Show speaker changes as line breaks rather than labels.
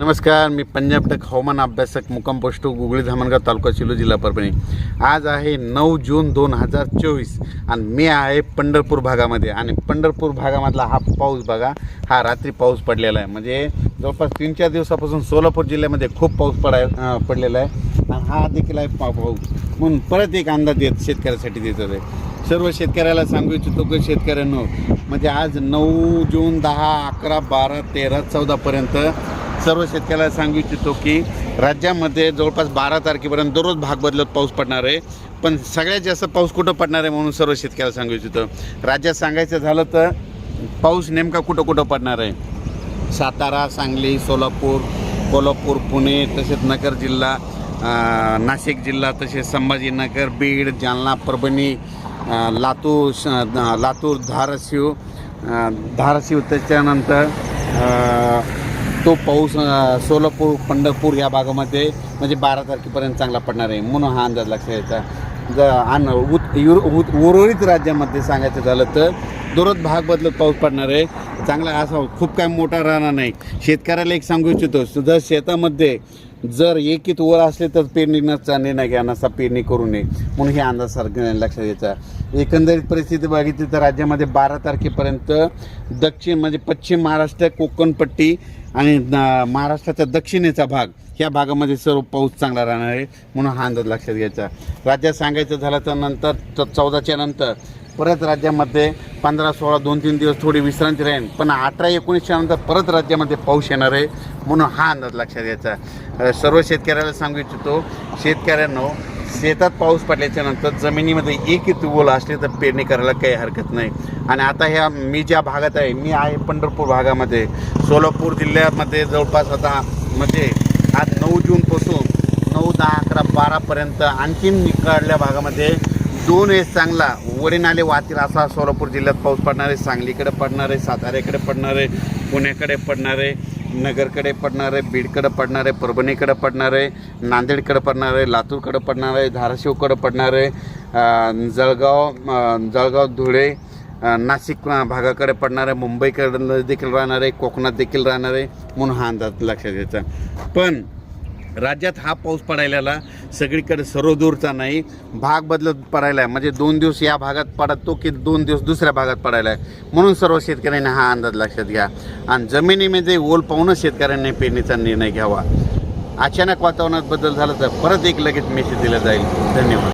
नमस्कार मी पंजाब टेक हवामान अभ्यासक मुक्काम पोस्ट गुगळी धामणगाव तालुका शिलो जिल्हा परभणी. आज आहे नऊ जून दोन हजार चोवीस आणि मी आहे पंढरपूर भागामध्ये. आणि पंढरपूर भागामधला हा पाऊस बघा हा रात्री पाऊस पडलेला आहे. म्हणजे जवळपास तीन चार दिवसापासून सोलापूर जिल्ह्यामध्ये खूप पाऊस पडाय पडलेला आहे. आणि हा देखील आहे पा पाऊस. म्हणून परत एक अंदाज देत शेतकऱ्यासाठी देत आहे सर्व शेतकऱ्याला सांगू इच्छितो की शेतकऱ्यांनो म्हणजे आज नऊ जून दहा अकरा बारा तेरा चौदापर्यंत सर्व शेतकऱ्याला सांगू इच्छितो की राज्यामध्ये जवळपास बारा तारखेपर्यंत दररोज भाग बदलत पाऊस पडणार आहे. पण सगळ्यात जास्त पाऊस कुठं पडणार आहे म्हणून सर्व शेतकऱ्याला सांगू इच्छितो. राज्यात सांगायचं झालं तर पाऊस नेमका कुठं कुठं पडणार आहे? सातारा सांगली सोलापूर कोल्हापूर पुणे तसेच नगर जिल्हा नाशिक जिल्हा तसेच संभाजीनगर बीड जालना परभणी लातूर लातूर धाराशिव धाराशिव त्याच्यानंतर तो पाऊस सोलापूर पंढरपूर या भागामध्ये म्हणजे बारा तारखेपर्यंत चांगला पडणार आहे. म्हणून हा अंदाज लक्षात यायचा ज आणि उत युर उत उर्वरित राज्यामध्ये सांगायचं झालं तर दररोज भाग बदलत पाऊस पडणार आहे. चांगला असा खूप काय मोठा राहणार नाही. शेतकऱ्याला एक सांगू इच्छितो जर शेतामध्ये जर एकीत वर असले तर पेरणीचा निर्णय घ्या नसा पेरणी करू नये. म्हणून हे अंदाज सारखं लक्षात घ्यायचा एकंदरीत परिस्थिती बघितली तर राज्यामध्ये बारा तारखेपर्यंत दक्षिण म्हणजे पश्चिम महाराष्ट्र कोकणपट्टी आणि महाराष्ट्राचा दक्षिणेचा भाग ह्या भागामध्ये सर्व पाऊस चांगला राहणार आहे. म्हणून हा अंदाज लक्षात घ्यायचा राज्यात सांगायचं झालं तर नंतर चौदाच्या नंतर परत राज्यामध्ये पंधरा सोळा दोन तीन दिवस थोडी विश्रांती राहील पण अठरा एकोणीसच्या नंतर परत राज्यामध्ये पाऊस येणार आहे म्हणून हा अंदाज लक्षात घ्यायचा. सर्व शेतकऱ्याला सांगू इच्छितो शेतकऱ्यांनो शेतात पाऊस पडल्याच्या नंतर जमिनीमध्ये एक ओल असले तर पेरणी करायला काही हरकत नाही. आणि आता ह्या मी ज्या भागात आहे मी आहे पंढरपूर भागामध्ये. सोलापूर जिल्ह्यामध्ये जवळपास आता म्हणजे आज नऊ जूनपासून नऊ दहा अकरा बारापर्यंत आणखीन निकाळल्या भागामध्ये दोन वेळेस चांगला वडेनाले वाहतील असा सोलापूर जिल्ह्यात पाऊस पडणार आहे सांगलीकडे पडणार आहे साताऱ्याकडे पडणार आहे पुण्याकडे पडणार आहे नगरकडे पडणार आहे बीडकडे पडणार आहे परभणीकडे पडणार आहे नांदेडकडे पडणार आहे लातूरकडे पडणार आहे धाराशिवकडे पडणार आहे जळगाव जळगाव धुळे नाशिक भागाकडे पडणार आहे मुंबईकडे देखील राहणार आहे कोकणात देखील राहणार आहे म्हणून हा अंदाज लक्षात घ्यायचा पण राज्यात हा पाऊस पडायला सगळीकडे सर्वदूरचा नाही भाग बदलत पडायला आहे म्हणजे दोन दिवस या भागात पडतो की दोन दिवस दुसऱ्या भागात पडायला आहे म्हणून सर्व शेतकऱ्यांनी हा अंदाज लक्षात घ्या. आणि जमिनीमध्ये ओल पाहूनच शेतकऱ्यांनी पेरणीचा निर्णय घ्यावा. अचानक वातावरणात बदल झाला तर परत एक लगेच मेसेज दिला जाईल. धन्यवाद.